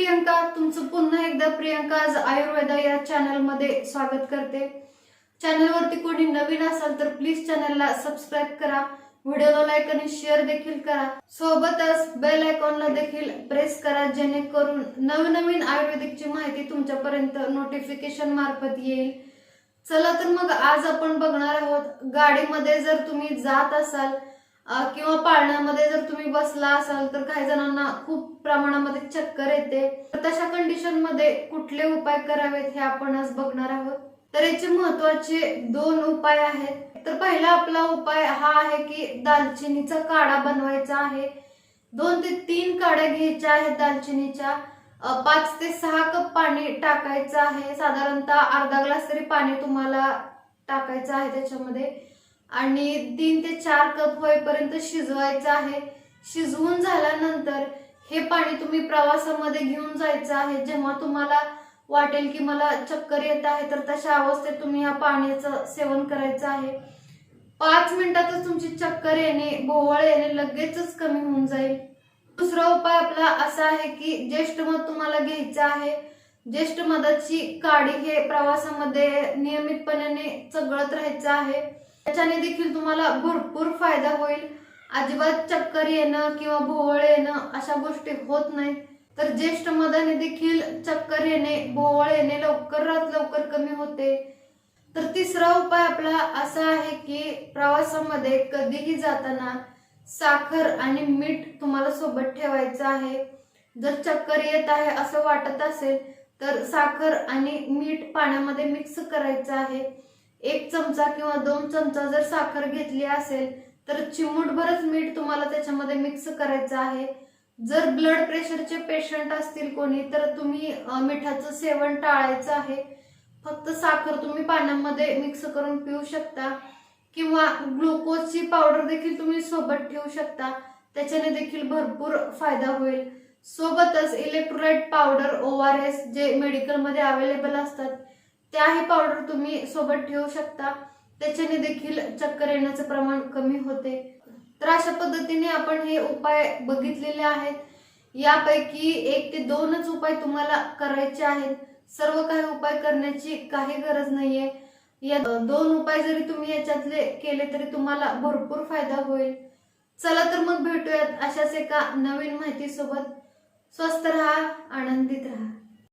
प्रियंका तुमचं पुन्हा एकदा प्रियंका आज आयुर्वेदा या चॅनलमध्ये स्वागत करते. चॅनलवरती कोणी नवीन असाल तर प्लीज चॅनलला सबस्क्राईब करा. व्हिडिओला लाईक आणि शेअर देखील करा. सोबतच बेल आयकॉनला देखील प्रेस करा जेणेकरून नवनवीन आयुर्वेदिकची माहिती तुमच्यापर्यंत नोटिफिकेशन मार्फत येईल. चला तर मग आज आपण बघणार आहोत गाडीमध्ये जर तुम्ही जात असाल किंवा पाळण्यामध्ये जर तुम्ही बसला असाल तर काही जणांना खूप प्रमाणामध्ये चक्कर येते. तर तशा कंडिशनमध्ये कुठले उपाय करावेत हे आपण आज बघणार आहोत. तर याचे महत्त्वाचे दोन उपाय आहेत. तर पहिला आपला उपाय हा आहे की दालचिनीचा काढा बनवायचा आहे. दोन ते तीन काड्या घ्यायच्या आहेत दालचिनीच्या. पाच ते सहा कप पाणी टाकायचं आहे. साधारणतः अर्धा ग्लास तरी पाणी तुम्हाला टाकायचं आहे त्याच्यामध्ये. आणि तीन ते चार कप होईपर्यंत शिजवायचं आहे. शिजवून झाल्यानंतर हे पाणी तुम्ही प्रवासामध्ये घेऊन जायचं आहे. जेव्हा तुम्हाला वाटेल की मला चक्कर येत आहे तर तशा अवस्थेत तुम्ही या पाण्याचं सेवन करायचं आहे. पाच मिनिटातच तुमची चक्कर येणे भोवळ येणे लगेचच कमी होऊन जाईल. दुसरा उपाय आपला असा आहे की ज्येष्ठ मध तुम्हाला घ्यायचं आहे. ज्येष्ठ मधाची काडी हे प्रवासामध्ये नियमितपणे चगळत राहायचं आहे. त्याच्याने देखील तुम्हाला भरपूर फायदा होईल. अजिबात चक्कर येणं किंवा भोवळ येणं अशा गोष्टी होत नाही. तर ज्येष्ठ मधाने देखील चक्कर येणे भोवळ येणे लवकरात लवकर कमी होते. तर तिसरा उपाय आपला असा आहे की प्रवासामध्ये कधीही जाताना साखर आणि मीठ तुम्हाला सोबत ठेवायचं आहे. जर चक्कर येत आहे असं वाटत असेल तर साखर आणि मीठ पाण्यामध्ये मिक्स करायचं आहे. एक चमचा किंवा दोन चमचा जर साखर घेतली असेल तर चिमूटभरच मीठ तुम्हाला त्याच्यामध्ये मिक्स करायचं आहे. जर ब्लड प्रेशरचे पेशंट असतील कोणी तर तुम्ही मिठाचं सेवन टाळायचं आहे. फक्त साखर तुम्ही पाण्यामध्ये मिक्स करून पिऊ शकता. किंवा ग्लुकोजची पावडर देखील तुम्ही सोबत ठेवू शकता. त्याच्याने देखील भरपूर फायदा होईल. सोबतच electrolyte powder O R S जे मेडिकलमध्ये अवेलेबल असतात त्याही पावडर तुम्ही सोबत ठेवू शकता. त्याच्याने देखील चक्कर येण्याचं प्रमाण कमी होते. तर अशा पद्धतीने आपण हे उपाय बघितलेले आहेत. यापैकी एक ते दोनच उपाय तुम्हाला करायचे आहेत. सर्व काही उपाय करण्याची काही गरज नाहीये. या दोन उपाय जरी तुम्ही याच्यातले केले तरी तुम्हाला भरपूर फायदा होईल. चला तर मग भेटूयात अशाच एका नवीन माहिती सोबत स्वस्त राहा आनंदित राहा.